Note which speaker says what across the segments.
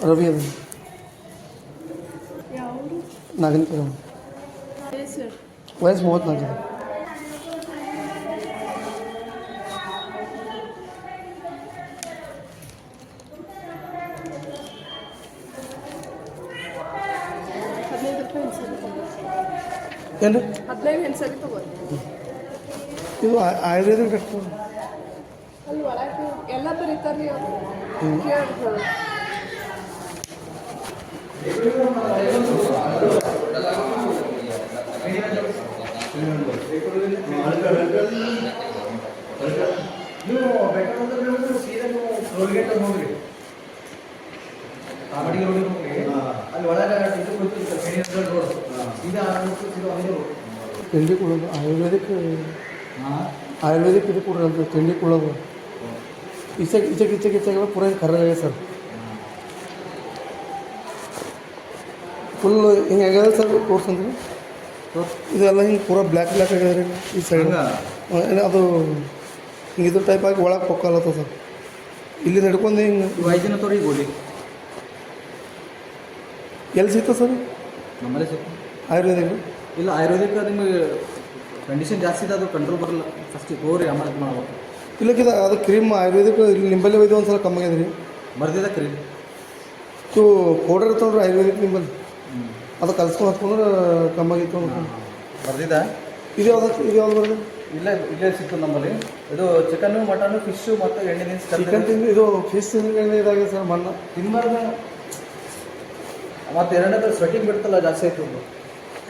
Speaker 1: ರವಿ ಅದು
Speaker 2: ಯಾವುದು
Speaker 1: ನಾಗನಿಪುರ
Speaker 2: ಸರ್
Speaker 1: ವಯಸ್ಸು ಮೂವತ್ತ್ನಾಲ್ಕು ಇದೆ
Speaker 2: ಹದಿನೈದು ರೂಪಾಯಿ ಹೆಣ್ಸರಿ
Speaker 1: ಏನು ರೀ
Speaker 2: ಹದಿನೈದು ಹೆಣ್ಸರಿ ತಗೋ
Speaker 1: ಇದು ಆ- ಆಯುರ್ವೇದಿಕ್ ಡಾಕ್ಟರ್
Speaker 2: ಅಲ್ಲಿ ಒಳಗೆ ಎಲ್ಲ ಬರೀತಾರ್ರಿ ಅವ್ರು
Speaker 1: ಹ್ಮ್.
Speaker 2: ಕೇಳಿ
Speaker 3: ನೀವು ಬೇಕಾದ್ರೆ ನೀವು ಸೀದಾ ನೀವು ಟೋಲ್ಗೇಟ್ ಹೋಗ್ರಿ ಕಾಮಡಿಗೆ ರೋಡಿಗೆ ಹೋಗ್ರಿ ಅಲ್ಲಿ ಒಳಗೆ ಇದು ಕೊಡ್ತಿರ್ತಾರೆ ಮೇನ್ ರೋಡ್ ಸೀದಾ ಆ road ಗೆ ಸೀದಾ ಒಂದೇ road.
Speaker 1: ತಿಂಡಿ ಕೊಡೋದು ಆಯುರ್ವೇದಿಕ್
Speaker 3: ಹಾ
Speaker 1: ಆಯುರ್ವೇದಿಕ್ ಇದು ಕೊಡ್ರಿ ಅಂತ ತಿಂಡಿ ಕೊಡೋದು ಈಚೆಗೆ ಈಚೆಗೆ ಈಚೆಗೆ ಈಚೆಗೆ ಪೂರ ಕರ್ರಾಗಿದೆ ಸರ್ ಫುಲ್ ಹಿಂಗೆ ಆಗ್ಯದ ಸರ್ ಕೋರ್ಸ್ ಅಂದ್ರೆ? ಇದೆಲ್ಲ ಹಿಂಗೆ ಪೂರಾ ಬ್ಲ್ಯಾಕ್ ಬ್ಲ್ಯಾಕ್ ಆಗ್ಯದ ರೀ ಈ ಸೈಡ್? ಅದು ಹಿಂಗೆ ಇದ್ರ ಟೈಪ್ ಆಗಿ ಒಳಗೆ ಪೊಕ್ಕಲತ್ತದ ಸರ್ ಇಲ್ಲಿ ನಡ್ಕೊಂಡು ಹಿಂಗೆ
Speaker 3: ದಿನ ತೋರಿ ಗೋಲಿ
Speaker 1: ಎಲ್ಲಿ ಸಿಗ್ತದೆ ಸರ್
Speaker 3: ನಮ್ಮಲ್ಲೇ ಸಿಗ್ತದೆ.
Speaker 1: ಆಯುರ್ವೇದಿಕ್
Speaker 3: ಇಲ್ಲ ಆಯುರ್ವೇದಿಕ್ ನಿಮಗೆ ಕಂಡೀಷನ್ ಜಾಸ್ತಿ ಇದೆ ಅದು ಕಂಟ್ರೋಲ್ ಬರಲ್ಲ. ಫಸ್ಟ್ ತೋರಿ ಆಮೇಲೆ ಮಾಡ್ಬೇಕು.
Speaker 1: ಇಲ್ಲಕ್ಕಿದ ಅದು ಕ್ರೀಮ್ ಆಯುರ್ವೇದಿಕ್ ಇಲ್ಲಿ ನಿಂಬಲ್ಲಿ ಒಯ್ದು ಒಂದು ಸಲ ಕಮ್ಮಿ ಆಗಿದೆ ರೀ.
Speaker 3: ಬರ್ದಿದೆ ಕ್ರೀಮ್
Speaker 1: ಇವು ಪೌಡರ್ ಇರ್ತಾವ್ರಿ ಆಯುರ್ವೇದಿಕ್ ನಿಂಬಲ್ಲಿ. ಅದು ಕಲ್ಸ್ಕೊಂಡು ಹಚ್ಕೊಂಡ್ರೆ ಕಮ್ಮಿ ಆಗಿತ್ತು ಅನ್ಕೊಂಡು ಇದು ಯಾವ್ದು ಇದು ಯಾವ್ದು ಬರ್ದಿದೆ
Speaker 3: ಇಲ್ಲೇ ಇಲ್ಲೇ ಸಿಕ್ತು ನಮ್ಮಲ್ಲಿ. ಇದು ಚಿಕನ್ನು ಮಟನ್ನು ಫಿಶ್ ಮತ್ತು ಎಣ್ಣೆ
Speaker 1: ಚಿಕನ್ ತಿಂದು ಇದು ಫಿಶ್ ಎಣ್ಣೆ ಇದಾಗಿದೆ ಸರ್ ಮಣ್ಣ.
Speaker 3: ತಿನ್ಬಾರ್ದ. ಮತ್ತೆ ಎರಡನೇದು ಸ್ವೆಟಿಂಗ್ ಬಿಡ್ತಲ್ಲ ಜಾಸ್ತಿ ಆಯ್ತು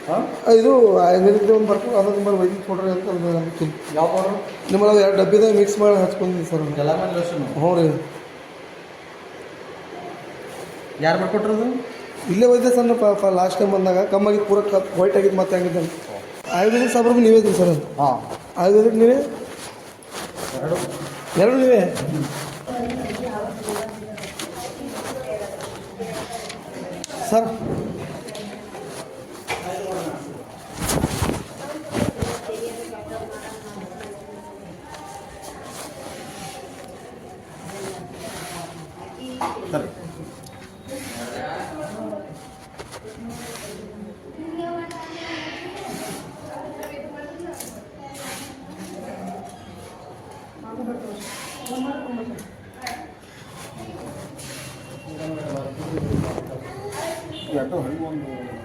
Speaker 3: ಹಾಂ?
Speaker 1: ಇದು ಆಯುರ್ವೇದಿಕ್ ಒಂದು ಬರ್ತದೆ ಅದು ನಿಮ್ಮಲ್ಲಿ ವೈದ್ಯ ಕೊಡ್ರಿ ಅಂತ ತಿನ್
Speaker 3: ಯಾವ ಪೌಡ್ರು
Speaker 1: ನಿಮ್ಮಲ್ಲಿ ಎರಡು ಡಬ್ಬಿದಾಗ ಮಿಕ್ಸ್ ಮಾಡಿ ಹಚ್ಕೊಂಡಿದ್ದೀನಿ ಸರ್
Speaker 3: ಜಲಾಮನ್ ಲೋಷನ್
Speaker 1: ಹ್ಞೂ ರೀ.
Speaker 3: ಯಾರು ಬರ್ಕೊಟ್ರದು?
Speaker 1: ಇಲ್ಲೇ ಹೋಯ್ದೆ ಸರ್ ನಾವು ಲಾಸ್ಟ್ ಟೈಮ್ ಬಂದಾಗ ಕಮ್ಮಾಗಿ ಪೂರ ವೈಟ್ ಆಗಿದ್ದು ಮತ್ತೆ ಹಂಗಿದ್ದೆ ಆಯುರ್ವೇದಿಕ್ ಸಾಬ್ರಿಗೆ ನೀವೇ ಸರ್
Speaker 3: ಹಾಂ.
Speaker 1: ಆಯುರ್ವೇದಿಕ್ ನೀವೇ?
Speaker 3: ಎರಡು.
Speaker 1: ಎರಡು ನೀವೇ? ಸರಿ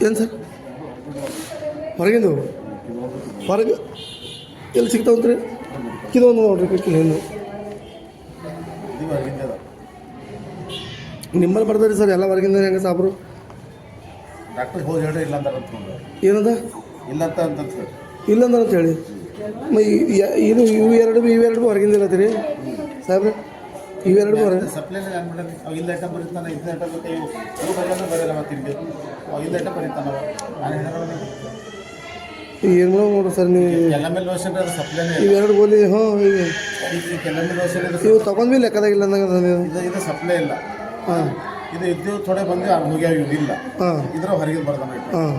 Speaker 1: ಏನು ಸರ್ ಹೊರಗಿಂದು ಹೊರಗೆ ಎಲ್ಲಿ ಸಿಗ್ತಾವಂತ್ರಿ? ಇದೊಂದು ನೋಡ್ರಿ ಹೆಣ್ಣು. ನಿಮ್ಮಲ್ಲಿ ಬರ್ತಾರೆ ಸರ್ ಎಲ್ಲ ಹೊರಗಿಂದ ಹೆಂಗೆ ಸಾಬ್ರು?
Speaker 4: ಡಾಕ್ಟರ್ ಹೋಗಿ ಹೇಳ್ರಿ ಇಲ್ಲ ಅಂದ್ಕೊಂಡು
Speaker 1: ಏನದ?
Speaker 4: ಇಲ್ಲ ಅಂತ ಅಂತ ಹೇಳಿ
Speaker 1: ಇಲ್ಲ ಅಂತ ಹೇಳಿ. ಇದು ಇವು ಎರಡು ಇವು ಇವೆರಡು ಬಿ ಹೊರಗಿಂದ ಇಲ್ಲತ್ತೀರಿ? ಸಾಬ್ರಿ ಇವೆರಡು ಹೊರ
Speaker 4: ಸಪ್ಲೈನ ಅನ್ಬಿಡ್ರಿ ಅವ್ ಇಲ್ಲ ಐಟಮ್ ಬರೀತಾನ ಇದನ್ನ ಐಟಮ್ ಬರೆಯಲ್ಲ ಮತ್ತೆ ಐಟಮ್ ಬರೀತಾನ ನಾನು ಹೇಳಿದ್ರೆ
Speaker 1: ಏನು ನೋಡ್ರಿ ಸರ್ ನೀವು
Speaker 4: ಎಲ್ಲ ಮೇಲೆ ಲೋಷನ್ ಅದು ಸಪ್ಲೈನೇ
Speaker 1: ಇವೆರಡು ಗೋಲಿ ಹ್ಞೂ
Speaker 4: ಈಗ ಎಲ್ಲ ಮೇಲೆ ಲೋಷನ್ ಇದು
Speaker 1: ಇವು ತಗೊಂಡ್ ಬಿ ಲೆಕ್ಕದಾಗಿಲ್ಲ ಅಂದಾಗ ನೀವು.
Speaker 4: ಇದು ಇದು ಸಪ್ಲೈ ಇಲ್ಲ.
Speaker 1: ಹಾಂ.
Speaker 4: ಇದು ಇದ್ದು ಥೋಡೆ ಬಂದು ಅದು ಇವು ಇಲ್ಲ
Speaker 1: ಹಾಂ.
Speaker 4: ಇದ್ರ ಹೊರಗೆ ಬರ್ತಾನೆ
Speaker 1: ಹಾಂ.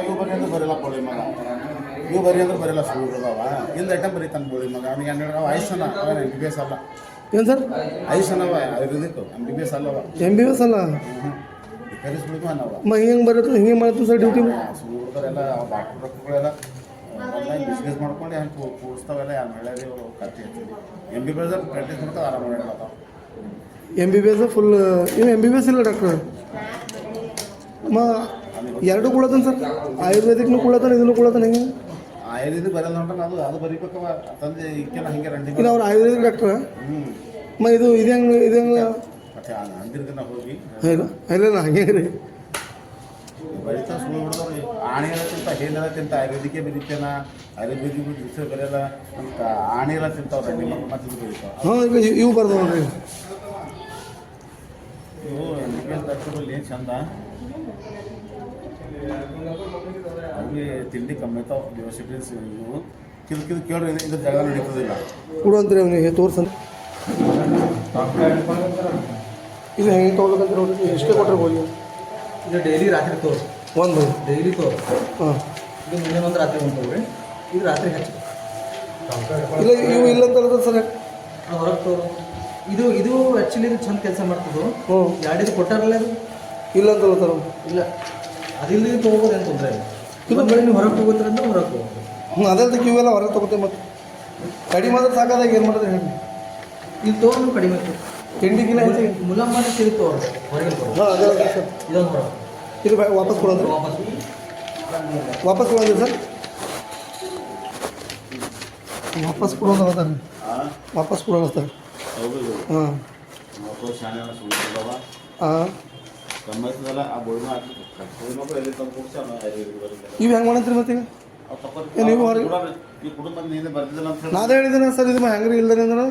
Speaker 4: ಇವು ಬರೀ ಅಂದ್ರೆ ಬರಲ್ಲ ಬೋಳಿ ಮಗ. ಇವು ಬರೀ ಅಂದ್ರೆ ಬರಲ್ಲ ಸುಳ್ಳು ಅವ ಇಲ್ಲ ಐಟಮ್ ಬರೀತಾನೆ ಬೋಳಿ ಮಗ. ಅವ್ನಿಗೆ ಹನ್ನೆರಡು ಹೇಳಿದ್ರೆ ಅವ ಆಯುಷನ ಅವ ಎಂ ಬಿ ಬಿ ಎಸ್ ಅಲ್ಲ.
Speaker 1: ಏನು sir?
Speaker 4: ಆಯುಷನವ ayurvedic M B B S ಅಲ್ಲವ
Speaker 1: ಎಂ ಬಿ ಎಸ್ ಅಲ್ಲ?
Speaker 4: ಕರೆ ಸುಳಿದು ಅನ್ನವ
Speaker 1: ಮ ಹಿಂಗೆ ಬರುತ್ತೆ ಹಿಂಗೆ ಮಾಡ್ತೀನಿ ಸರ್ ಡ್ಯೂಟಿ
Speaker 4: ಹುಡುಗರೆಲ್ಲ ಡಾಕ್ಟರ್ಗಳೆಲ್ಲ ಬಿಸ್ನೆಸ್ ಮಾಡ್ಕೊಂಡು ಹೆಂಗೆ ಕೂಡಿಸ್ತಾವೆಲ್ಲ ಯಾರು ಹೇಳ್ಯಾರಿ ಅವರು ಕಟ್ಟಿ M B B S practice ಮಾಡ್ತಾರೆ ಆರಾಮ ಹೇಳತ್ತಾವ
Speaker 1: M B B S full ಇವು ಎಂ ಬಿ ಬಿ ಎಸ್ ಇಲ್ಲ ಡಾಕ್ಟರ್ ಮ ಎರಡು ಕೂಡತಾನೆ ಸರ್. ಆಯುರ್ವೇದಿಕ್ನು ಕೂಡತಾನೆ ಇದನ್ನು ಕೂಡತಾನೆ ಹೆಂಗೆ?
Speaker 4: ಆಯುರ್ವೇದಿಕ್ ಬರಲ್ಲ ನೋಡ್ರಿ ಅದು ಅದು ಬರೀಬೇಕವ. ತಂದೆ ಇಕ್ಕೆಲ್ಲ ಹಂಗೆ ರಂಡಿ
Speaker 1: ಇದು ಅವ್ರು ಆಯುರ್ವೇದಿಕ್ ಡಾಕ್ಟ್ರ ಮಾ ಇದು ಇದು ಹೆಂಗೆ ಇದು ಹೋಗಿ? ಇಲ್ಲ ಇಲ್ಲ ಹಂಗೆ ರೀ
Speaker 4: ಬರೀತಾ ಸುಳ್ಳು ಬಿಡೋರು ಆಣೆ ತಿಂತ ಹೇಳ ತಿಂತ ಆಯುರ್ವೇದಿಕ್ಕೆ ಬರೀತೇನ ಆಯುರ್ವೇದಿಕ್ ದಿವಸ ಬರೆಯಲ್ಲ ಅಂತ ಆಣಿ ಎಲ್ಲ ತಿಂತಾವ್ರೆ ನಿಮ್ಮ ಮತ್ತೆ ಇದು ಬೆಳಿತಾವ
Speaker 1: ಹಾಂ ಈಗ ಇವ್- ಇವು ಬರ್ದು ನೋಡ್ರಿ
Speaker 4: ಇವು ಎಂ ಡಾಕ್ಟರ್ಗಳು ಏನು ಚಂದ? ಅಲ್ಲಿ ತಿಂಡಿ ಕಮ್ಮಿ ಐತಾವ ಯೂನಿವರ್ಸಿಟೀಸ್ ಇವು. ಕಿದು ಕಿದು ಕೇಳ್ರಿ ಇದು- ಇದ್ರ ಜಾಗ ನಡೀತದಿಲ್ಲ.
Speaker 1: ಕೊಡುವಂತ್ರಿ ಅವನಿಗೆ ತೋರ್ಸನ್ ಇದು ಹೆಂಗೆ ತೊಗೊಬೇಕಂತ ನೋಡಿ ಎಷ್ಟೇ ಕೊಟ್ಟರೆ ಹೋಗಿ?
Speaker 2: ಇದು ಡೈಲಿ ರಾತ್ರಿ ತೋರಿ
Speaker 1: ಒಂದು.
Speaker 2: ಡೈಲಿ ತೋರಿ
Speaker 1: ಹಾಂ.
Speaker 2: ಇದು ಮುಂದಿನ ಒಂದು ರಾತ್ರಿ ಒಂದು ತೋರಿ. ಇದು ರಾತ್ರಿ ಹಚ್ಚಿ.
Speaker 1: ಇಲ್ಲ ಇವು ಇಲ್ಲ ಅಂತ ಹೇಳಿದ್ರೆ ಸರ್.
Speaker 2: ಹೊರಗೆ ತೋರು. ಇದು ಇದು ಆ್ಯಕ್ಚುಲಿ ಇದು ಚಂದ ಕೆಲಸ ಮಾಡ್ತದೆ?
Speaker 1: ಹ್ಞೂ.
Speaker 2: ಎರಡು ಕೊಟ್ಟಾರಲ್ಲ ಅದು
Speaker 1: ಇಲ್ಲ ಅಂತ ಹೇಳ್ತಾರೆ
Speaker 2: ಇಲ್ಲ. ಅದಿಲ್ಲದೆ ತೊಗೋಬೋದು ಏನು ತೊಂದರೆ ಇಲ್ಲ. ಇದು ನೀವು ಹೊರಗೆ ತೊಗೋತಾರೆ ಅಂದ್ರೆ ಹೊರಗೆ ತೊಗೋಬೋದು.
Speaker 1: ಹ್ಞೂ ಅದೇ ಅದಕ್ಕೆ ಇವೆಲ್ಲ ಹೊರಗೆ ತೊಗೋತೇವೆ ಮತ್ತೆ. ಕಡಿಮೆ ಆದ್ರೆ ಸಾಕಾದಾಗ ಏನು ಮಾಡಿದ್ರೆ ಹೇಳಿ.
Speaker 2: ಇಲ್ಲಿ ತೊಗೊಂಡು ಕಡಿಮೆ ಇತ್ತು
Speaker 1: ತಿಂಡಿಗಿಲ್ಲ ಹೆಚ್ಚಿಗೆ
Speaker 2: ಮುಲಂಬನ ಸಿಗುತ್ತೆ.
Speaker 1: ಹಾಂ ಅದೇ ಅದೇ ಸರ್.
Speaker 2: ಇದೊಂದು ಹೊರಗೆ
Speaker 1: ಇದು ವಾಪಸ್ ಕೊಡೋದು.
Speaker 2: ವಾಪಸ್
Speaker 1: ಕೊಡೋದು ಸರ್. ವಾಪಸ್ ಕೊಡೋದು ಸರ್
Speaker 4: ಹಾಂ
Speaker 1: ವಾಪಸ್ ಕೊಡೋಣ ಸರ್. ಹಾಂ. ಹಾಂ. ಇವು ಹೆಂಗೆ ಮಾಡಂತ್ರಿ ಮತ್ತೆ ಈಗ
Speaker 4: ಅವ್ ತಪ್ಪು-
Speaker 1: ಏ, ನೀವು ಹೊರಗೆ- ಹೇಳಿದ್ದೇನೆ ಸರ್ ಇದು ಹೆಂಗ್ರಿ ಇಲ್ದರಿ ಅಂದ್ರೆ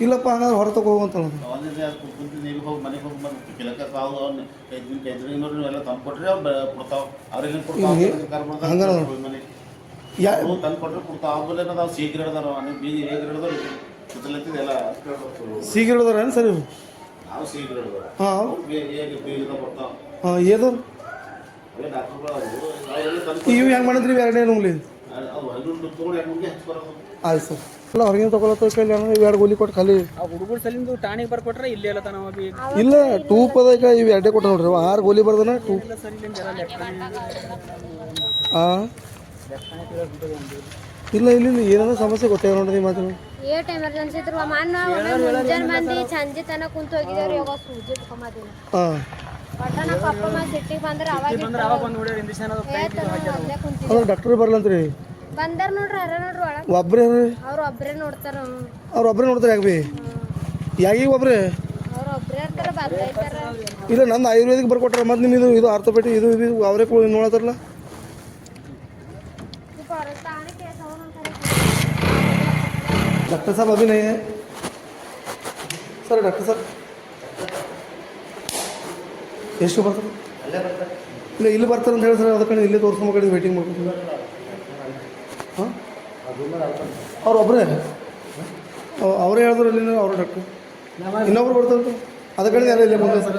Speaker 1: ಇಲ್ಲಪ್ಪ ಹಂಗಾದ್ರೆ ಹೊರ ತಗೋ ಅಂತ ಅನ್ನೋದು
Speaker 4: ಅವನಿಗೆ ಕುಂತು ನೀವು ಹೋಗಿ ಮನೆಗೆ ಹೋಗಿ ಬಂದು ಕೆಲಕ ತಾವು ಅವ್ನು ಐದು ದಿನ ಐದು ದಿನ ಎಲ್ಲ ತಂದು ಕೊಟ್ರೆ ಅವ್ರು ಬ- ಕೊಡ್ತಾವ. ಅವ್ರಿಗೆ
Speaker 1: ಇಲ್ಲಿ ಹಂಗಾರ
Speaker 4: ಕೊಡ್ತಾವ ಮನೆ
Speaker 1: ಯಾ
Speaker 4: ತಂದು ಕೊಟ್ರೆ ಕೊಡ್ತಾವ. ಆಮೇಲೆ ನಾವು ಶೀಘ್ರ ಹಿಡ್ದಾರ ನೀವು ಬೀಜ ಹೇಗೆ ಹಿಡ್ದಾರ ಸುತ್ತಲತ್ತಿದೆಲ್ಲ
Speaker 1: ಸೀಗ ಹೇಳಿದಾರ ಏನು ಸರ್ ಇವು ಹಾಂ.
Speaker 4: ಹೇಗೆ
Speaker 1: ಇವು ಹೆಂಗೆ ಮಾಡಿದ್ರಿ ಎರಡೇ ನುಂಗ್ಲಿ ಆಯ್ತು ಸರ್. ಇಲ್ಲ ಹೊರಗಿನ ತಗೊಳತ್ತ ಕೈಲಿ ಅಣ್ಣ ಇವು ಎರಡು ಗೋಲಿ ಕೊಟ್ಟು ಖಾಲಿ.
Speaker 5: ಆ ಹುಡುಗರು ಸಲಿಂದು ಟಾಣಿಗೆ ಬರ್ಕೊಟ್ರೆ ಇಲ್ಲೇ ಎಲ್ಲ ತನವ
Speaker 1: ಇಲ್ಲ ಟೂ ಪದಕ ಇವು ಎರಡೇ ಕೊಟ್ಟು ನೋಡ್ರಿ. ಆರು ಗೋಲಿ ಬರ್ದನ ಟೂ
Speaker 5: ಇಲ್ಲ
Speaker 1: ಹಾಂ ಇಲ್ಲ. ಇಲ್ಲ ಇಲ್ಲ ಏನಾದ್ರು ಸಮಸ್ಯೆ ಗೊತ್ತೇ ನೋಡ್ರಿ ಮಾತು
Speaker 6: ಏಟ್ ಎಮರ್ಜೆನ್ಸಿ ಇದ್ರು ಮಾನ್ ಮುಂಜಾನೆ ಮಂದಿ ಸಂಜೆ ತನಕ ಕುಂತ ಹೋಗಿದ್ದೇವ್ರಿ ಇವಾಗ ಸೂಜಿ ತಕೊಂಬದೀನಿ
Speaker 1: ಹಾಂ
Speaker 6: ಒಟ್ಟ ನಾ ಪಪ್ಪ ಮಾ ಸಿಟ್ಟಿಗೆ ಬಂದ್ರೆ ಅವಾಗ
Speaker 5: ಬಂದ್ರೆ ಅವಾಗ ಬಂದು ನೋಡ್ಯಾರ ಇಂಜೆಕ್ಷನ್ ಅದು
Speaker 6: ಅಲ್ಲೇ ಕುಂತಿದ್ದೆ
Speaker 1: ಅಂದ್ರೆ ಡಾಕ್ಟ್ರ್ ಬರ್ಲಂತ್ರಿ
Speaker 6: ಬಂದಾರ ನೋಡ್ರಿ ಅರ ನೋಡ್ರಿ ಒಳಗ್
Speaker 1: ಒಬ್ರೇ
Speaker 6: ಅವ್ರು ಒಬ್ರೇ ನೋಡ್ತಾರ
Speaker 1: ಅವ್ರು ಒಬ್ಬರೇ ನೋಡ್ತಾರೆ ಯಾಕೆ ಬಿ ಯಾಕೀಗ ಒಬ್ರೇ
Speaker 6: ಅವ್ರು ಒಬ್ರೇ ಇರ್ತಾರ ಬರ್ತಾರ
Speaker 1: ಇಲ್ಲ ನಂದು ಆಯುರ್ವೇದಿಕ್ ಬರ್ಕೊಟ್ರೆ ಮತ್ತೆ ನಿಮ್ಮದು ಇದು ಆರ್ಥೋಪೆಟಿ ಇದು ಇದು ಅವರೇ ಕೂಡ ನೋಡತ್ತಾರಲ್ಲ डॉक्टर साहब अभी नहीं है सर डॉक्टर साहब ಎಷ್ಟು ಬರ್ತಾರೆ. ಇಲ್ಲ ಇಲ್ಲಿ ಬರ್ತಾರೆ ಅಂತ ಹೇಳಿ ಸರ್ ಅದಕ್ಕೆ ಇಲ್ಲೇ ತೋರಿಸ್ಕೊಂಬೇಕಾದ್ರೆ ವೇಟಿಂಗ್ ಮಾಡ್ಕೊಂಡು ಹಾಂ? ಅವ್ರು ಒಬ್ಬರೇ ಅವರೇ ಹೇಳಿದ್ರು ಅಲ್ಲಿ ಅವ್ರ ಡಾಕ್ಟ್ರು. ಇನ್ನೊಬ್ರು ಬರ್ತಾರೆ ಅದ ಕಡೆ ಯಾರು ಇಲ್ಲೇ ಬಂದ್ರೆ ಸರ್?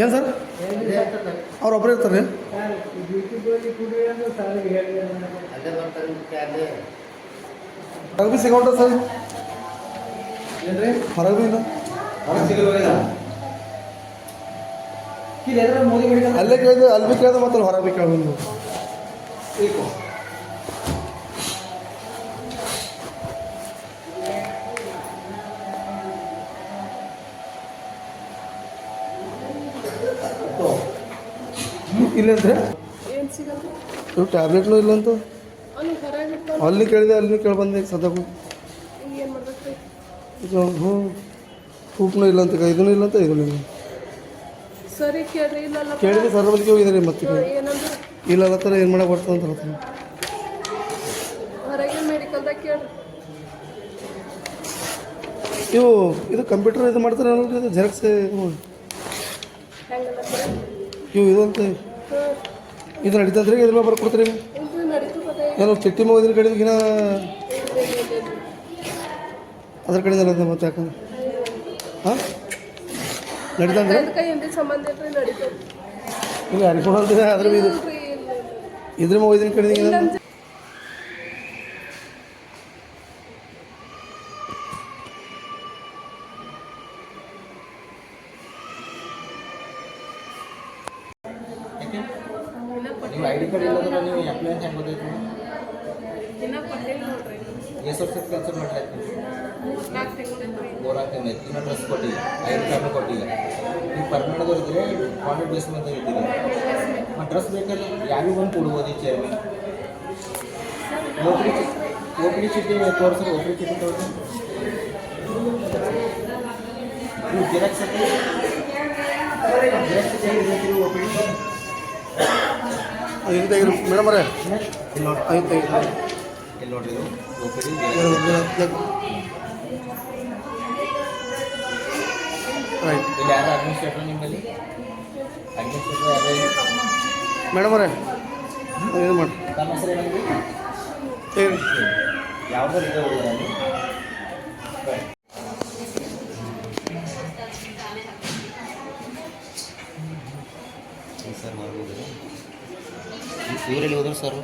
Speaker 1: ಏನು ಸರ್? ಅವ್ರು ಒಬ್ಬರೇ ಇರ್ತಾರೆ. ಹೊರಗೆ ಭೀ ಸಿಗೋಟ ಸರ್?
Speaker 2: ಏನ್ರಿ?
Speaker 1: ಹೊರಗೆ ಭೀ ಇಲ್ಲ
Speaker 2: ಹೊರಗೆ ಸಿಗಲ್ಲ ಇಲ್ಲಿ ಎದ್ರ ಮೋದಿ ಮೆಡಿಕಲ್
Speaker 1: ಅಲ್ಲೇ ಕೇಳಿದೆ ಅಲ್ಲಿ ಬಿ ಕೇಳಿದೆ ಮತ್ತೆ ಹೊರಗೆ ಭೀ ಕೇಳಿದ್ರು
Speaker 2: ಈಕೋ
Speaker 1: ಇಲ್ಲ ಅಂದ್ರೆ
Speaker 7: ಏನು ಸಿಗಲ್ಲ
Speaker 1: ಇವು ಟ್ಯಾಬ್ಲೆಟ್ನು ಇಲ್ಲ ಅಂತ
Speaker 7: ಅವ್ನು ಹೊರಗೆ ಇರ್ತಾವ
Speaker 1: ಅಲ್ಲಿ ಕೇಳಿದೆ ಅಲ್ಲಿ ಕೇಳಿ ಬಂದೆ ಇದು ಹ್ಞೂ ಇಲ್ಲ ಅಂತ ಇದೂ ಇಲ್ಲ ಅಂತ ಇದೂ ಇಲ್ಲ
Speaker 7: ಸರಿ ಕೇಳ್ರಿ ಇಲ್ಲಲ್ಲ
Speaker 1: ಕೇಳಿದ್ರೆ ಸರ್ ಬಳಿಗೆ ಹೋಗಿದ್ದಾರೆ ಮತ್ತೆ
Speaker 7: ಏನಂದ್ರೆ
Speaker 1: ಇಲ್ಲ ಥರ ಏನು ಮಾಡಕ್ಕೆ ಬರ್ತದೆ ಅಂತ ಹೇಳ್ತಾರೆ
Speaker 7: ಹೊರಗೆ ಮೆಡಿಕಲ್ದಾಗ ಕೇಳ್ರಿ.
Speaker 1: ಇವು ಇದು ಕಂಪ್ಯೂಟರ್ ಇದು ಮಾಡ್ತಾರೆ ಅನ್ನೋದು ಜೆರಾಕ್ಸ್ ಇದು ಮಾಡಿ.
Speaker 7: ಹೆಂಗಲ್ಲ
Speaker 1: ಇವು. ಇದು ಅಂತ ಇದು ನಡೀತಂದ್ರೆ ಇದ್ರ ಬರ್ಕೊಡ್ತೀರಿ
Speaker 7: ಇದು ನಡೀತು ಗೊತ್ತೇ
Speaker 1: ಏನೋ ಚಿಟ್ಟಿ ಮಗದಿನ ಕಡೆ ಇನ್ನ ಅದ್ರ ಕಡೆ ಮತ್ತೆ ಯಾಕಂದ್ರೆ ಹಾಂ? ನಡೀತಂದ್ರೆ
Speaker 7: ಅದಕ್ಕೆ ಹಿಂದಿ ಸಂಬಂಧ ಇಲ್ರಿ ನಡೀತದೆ
Speaker 1: ಇಲ್ಲ ಯಾರಿಗೆ ಕೊಡಂತಿದೆ ಅದ್ರ ಬಿ ಇದು
Speaker 7: ಇಲ್ರಿ ಇಲ್ಲ ಇಲ್ಲ
Speaker 1: ಇದ್ರ ಮಗದಿನ ಕಡೆ ಏನ
Speaker 2: ನೀವು ಐ ಡಿ ಕಾರ್ಡ್ ಇಲ್ಲದ್ರೆ ನೀವು ಅಪ್ಲೈ ಹೆಂಗೆ ಗೊತ್ತೈತಿ
Speaker 7: ದಿನ ಕೊಟ್ಟಿಲ್ಲ ನೋಡ್ರಿ
Speaker 2: ಎಷ್ಟು ವರ್ಷದ ಕೆಲಸ ಮಾಡ್ಲಾಯ್ತು
Speaker 7: ಮೂರಾಕ್ ತಿಂಗಳು
Speaker 2: ಮೂರಾರು ತಿಂಗಳು ಇನ್ನ ಡ್ರೆಸ್ ಕೊಟ್ಟಿಲ್ಲ. ಐದು ಸಾವಿರ ಕೊಟ್ಟಿಲ್ಲ. ನೀವು ಪರ್ಮನೆಂಟ್ ಇದ್ರೆ ಕಾಂಟ್ರಾಕ್ಟ್ ಬೇಸ್ ಮೇಲೆ ಇದ್ದೀರಿ ಆ ಡ್ರೆಸ್ ಬೇಕಾದ್ರೆ ಯಾರಿಗೂ ಬಂದು ಕೊಡ್ಬೋದು ಈ ಚೇರ್ಮನ್ ಓಪಡಿ ಓಪಡಿ ಚೀಟಿ ಓಪಡಿ ಚೀಟಿ ತೋರಿಸಿ ನೀವು ಜಿರಾಕ್ಸ್ ಜಿರಾಕ್ಸ್
Speaker 1: ತೆಗಿರಿ ಮೇಡಮ್ ಅವರೇ. ಐದು ತೆಗಿರಿ
Speaker 2: ಇಲ್ಲಿ ನೋಡ್ರಿ ಇದು OPD.
Speaker 1: ರೈಟ್
Speaker 2: ಇಲ್ಲಿ ಯಾರು ಅಡ್ಮಿನಿಸ್ಟ್ರೇಟರ್ ನಿಮ್ಮಲ್ಲಿ? ಅಡ್ಮಿನಿಸ್ಟ್ರೇಟರ್ ಯಾರು
Speaker 1: ಮೇಡಮ್ ಅವರೇ. ಏನು ಮಾಡಿ.
Speaker 2: ತಮ್ಮ ಹೆಸರು ಏನಾಗಿದೆ
Speaker 1: ಹೇಳಿ.
Speaker 2: ಇದೆ ಹೋಗೋದಲ್ಲಿ ಸರ್ ಮಾಡ್ಬೋದು. ಹೋದ್ರು ಸರ್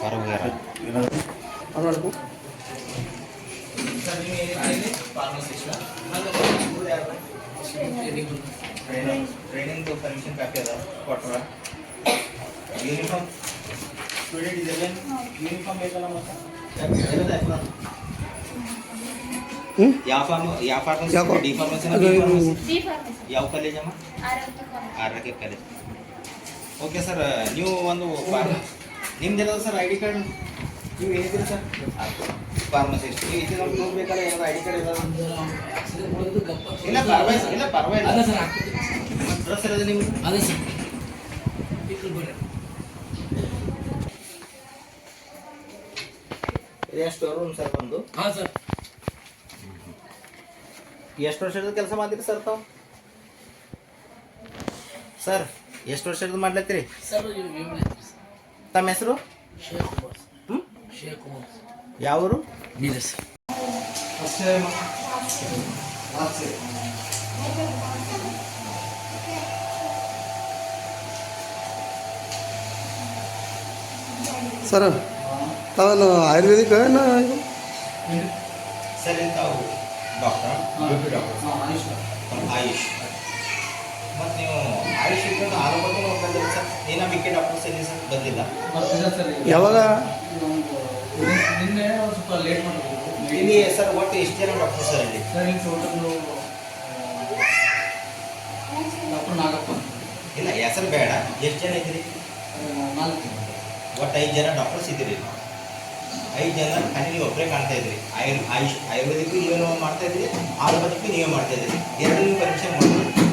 Speaker 2: ಹೊರ ಹೋಗ್ಯಾರ
Speaker 1: ಮಾಡಬೇಕು
Speaker 2: ಟ್ರೈನಿಂಗ್ ಪರ್ಮಿಷನ್ ಕಾಪಿ ಅದ ಕೊಟ್ರ ಯೂನಿಫಾರ್ಮ್ ಸ್ಟೂಡೆಂಟ್ ಇದೆಲ್ಲ ಯೂನಿಫಾರ್ಮ್ ಬೇಕಲ್ಲ ಮತ್ತೆ ಯಾವ ಫಾರ್ಮ್ ಯಾವ ಫಾರ್ಮ್
Speaker 1: ಯಾವ
Speaker 2: ಡಿ ಫಾರ್ಮಸಿ ಯಾವ ಕಾಲೇಜ್ ಅಮ್ಮ ಆರೋಗ್ಯ ಕಾಲೇಜ್ ಓಕೆ ಸರ್ ನೀವು ಒಂದು ಫಾರ್ಮ್ ನಿಮ್ದು ಸರ್ ಐ ಡಿ ಕಾರ್ಡ್ ನೀವು ಸರ್? ಫಾರ್ಮಸಿಸ್ಟ್ ನೀವು ಇದು ನಮ್ಗೆ ನೋಡ್ಬೇಕಲ್ಲ ಏನಾದ್ರು ಐ ಡಿ ಕಾರ್ಡ್ ಇಲ್ಲ ಪರವಾಗಿಲ್ಲ ಇಲ್ಲ ಪರವಾಗಿಲ್ಲ. ಡ್ರೆಸ್ ಇರೋದು ನಿಮ್ಗೆ?
Speaker 3: ಅದೇ ಸರ್.
Speaker 2: ಇದೆ ಸ್ಟೋರ್ ರೂಮ್ ಸರ್ ಒಂದು
Speaker 3: ಹಾಂ ಸರ್.
Speaker 2: ಎಷ್ಟು ವರ್ಷದ ಕೆಲಸ ಮಾಡ್ತೀರಿ ಸರ್ ತಾವು? ಸರ್ ಎಷ್ಟು ವರ್ಷದ ಮಾಡ್ಲತ್ತೀರಿ? ತಮ್ಮ ಹೆಸರು?
Speaker 3: ಶೇಖ್ ಕುಮಾರ್
Speaker 2: ಹ್ಞೂ
Speaker 3: ಶೇಖ್ ಕುಮಾರ್
Speaker 2: ಯಾವ ಊರು
Speaker 3: ನೀವೇ ಸರ್
Speaker 1: ಸರ್ ತಾವೇನು ಆಯುರ್ವೇದಿಕ್ ಏನು ಇದು
Speaker 2: ಸರ್ ಇದು ತಾವು ಡಾಕ್ಟರ್ ಆಯುಷ್ ಮತ್ತು ನೀವು ಆಯುಷ್ ಇಟ್ಕೊಂಡು ಆರೋಗ್ಯ ನೋಡ್ಕೊಂಡಿಲ್ಲ ಸರ್. ಏನೋ ಮಿಕ್ಕಿ ಡಾಕ್ಟರ್ಸ್ ಎಲ್ಲಿ ಸರ್ ಬಂದಿಲ್ಲ.
Speaker 1: ಯಾವಾಗ?
Speaker 3: ನಿನ್ನೆ ಸ್ವಲ್ಪ ಲೇಟ್ ಮಾಡಬೇಕು
Speaker 2: ಇಲ್ಲಿ ಸರ್ ಒಟ್ಟು ಎಷ್ಟು ಜನ ಡಾಕ್ಟರ್ ಸರ್ ಇಲ್ಲಿ?
Speaker 3: ಸರ್ ಇಲ್ಲಿ ಟೋಟಲ್ ಡಾಕ್ಟರ್ ನಾಗಪ್ಪ.
Speaker 2: ಇಲ್ಲ ಹೆಸರು ಬೇಡ. ಎಷ್ಟು ಜನ ಇದ್ದೀರಿ?
Speaker 3: ನಾಲ್ಕು
Speaker 2: ಒಟ್ಟು ಐದು ಜನ ಡಾಕ್ಟರ್ಸ್ ಇದ್ದೀರಿ ಐದು ಜನ ಕಣ್ಣಿಗೆ ನೀವು ಒಬ್ಬರೇ ಕಾಣ್ತಾ ಇದ್ರಿ. ಆಯುರ್ ಆಯುಷ್ ಆಯುರ್ವೇದಿಕ್ಕೂ ನೀವು ಮಾಡ್ತಾ ಇದ್ರಿ ಆಲೋಪತಿಗೂ ನೀವೇ ಮಾಡ್ತಾ ಇದ್ರಿ. ಎರಡನ್ನೂ ನೀವು ಪರೀಕ್ಷೆ
Speaker 3: ಸರ್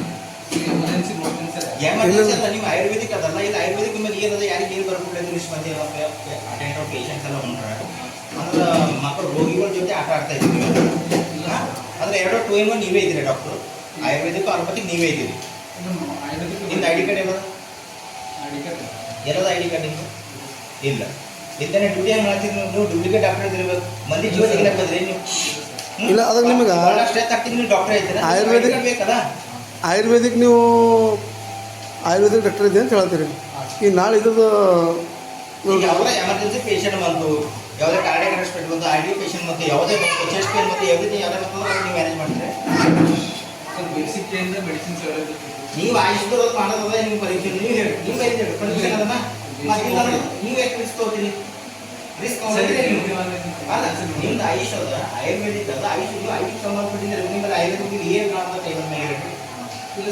Speaker 2: ಎಮರ್ಜೆನ್ಸಿ ಅಲ್ಲ ನೀವು ಆಯುರ್ವೇದಿಕ್ ಅದಲ್ಲ ಇದು ಆಯುರ್ವೇದಿಕ್ ಮೇಲೆ ಏನದ ಯಾರಿಗೆ ಏನು ಬರ್ಬಿಟ್ಟು ಇಷ್ಟು ಮಂದಿ ಅಟೆಂಡ್ ಪೇಷಂಟ್ಸ್ ಎಲ್ಲ ಹೊಂಟ್ರೆ ಅಂದ್ರೆ ಮಕ್ಕಳು ರೋಗಿಗಳ ಜೊತೆ ಆಟ ಆಡ್ತಾ ಇದ್ದೀವಿ. ಹಾ? ಅಂದ್ರೆ ಎರಡು ಟೂ ಇನ್ ಒನ್ ನೀವೇ ಇದ್ದೀರಿ ಡಾಕ್ಟ್ರು ಆಯುರ್ವೇದಿಕ್ ಆಲೋಪತಿಕ್ ನೀವೇ ಇದ್ದೀರಿ. ನಿಮ್ದು ಐ ಡಿ ಕಾರ್ಡ್ ಎಲ್ಲದ ಎಲ್ಲದ ಐ ಡಿ ಕಾರ್ಡ್ ನಿಮ್ದು? ಇಲ್ಲ. ಇದ್ದಾನೆ ಡ್ಯೂಟಿ ಹೆಂಗೆ ಮಾಡ್ತೀರಿ ನೀವು? ಡೂಪ್ಲಿಕೇಟ್ ಡಾಕ್ಟರ್ ಇದ್ದಿರ್ಬೇಕು. ಮಂದಿ ಜೀವ ತೆಗಿಲಕ್ಕೆ ಬಂದ್ರಿ ನೀವು?
Speaker 1: ಇಲ್ಲ, ಅದಕ್ಕೆ ನಿಮ್ಗೆ
Speaker 2: ಎತ್ತು ಹಾಕ್ತೀನಿ ನೀವು ಡಾಕ್ಟರ್ ಐತೀರಾ?
Speaker 1: ಆಯುರ್ವೇದಿಕ್-
Speaker 2: ಬೇಕಲ್ಲ?
Speaker 1: ಆಯುರ್ವೇದಿಕ್ ನೀವು ಆಯುರ್ವೇದಿಕ್ ಡಾಕ್ಟರ್ ಇದೆ ಅಂತ ಹೇಳ್ತೀರಿ. ಈ ನಾಳೆ ಇದ್ರದ್ದು
Speaker 2: ಈಗ ಯಾವುದೇ ಎಮರ್ಜೆನ್ಸಿ ಪೇಷಂಟ್ ಬಂತು ಯಾವುದೇ ಕಾರ್ಡಿಯಕ್ ರೆಸ್ಪೆಕ್ಟ್ ಬಂತು ಐ ಡಿ ಪೇಷಂಟ್ ಮತ್ತು ಯಾವುದೇ ಬಂತು ಚೆಸ್ಟ್ ಪೇನ್ ಮತ್ತು ಎವ್ರಿಥಿಂಗ್ ಯಾವುದೇ ಬಂತು ನೀವು ಮ್ಯಾನೇಜ್ ಮಾಡ್ತೀರಿ?
Speaker 3: ಬೇಸಿಕ್ ಇಂದ ಮೆಡಿಸಿನ್
Speaker 2: ನೀವು ಆಯುಷ್ದು ಮಾಡೋದದ ನಿಮ್ಮ ಪರೀಕ್ಷೆ ನೀವು ಹೇಳಿ ನಿಮ್ಮ ಅದನ್ನ ನೀವು ಯಾಕೆ ರಿಸ್ಕ್ ತಗೋತೀರಿ? ರಿಸ್ಕ್ ತಗೊಂಡ್ರೆ ನೀವು ಅಲ್ಲ ನಿಮ್ದು ಆಯುಷ್ ಅದ ಆಯುರ್ವೇದಿಕ್ ಅದ ಆಯುಷ್ ನೀವು ಆಯುಷ್ ಸಂಬಂಧಪಟ್ಟಿದ್ರೆ ನಿಮ್ಮ ಆಯುರ್ವೇದಿಕ್ ಏನು ಅಂತ ಟೈಮ್ ಮೇಲೆ ಹೇಳಿ.
Speaker 3: ಇಲ್ಲ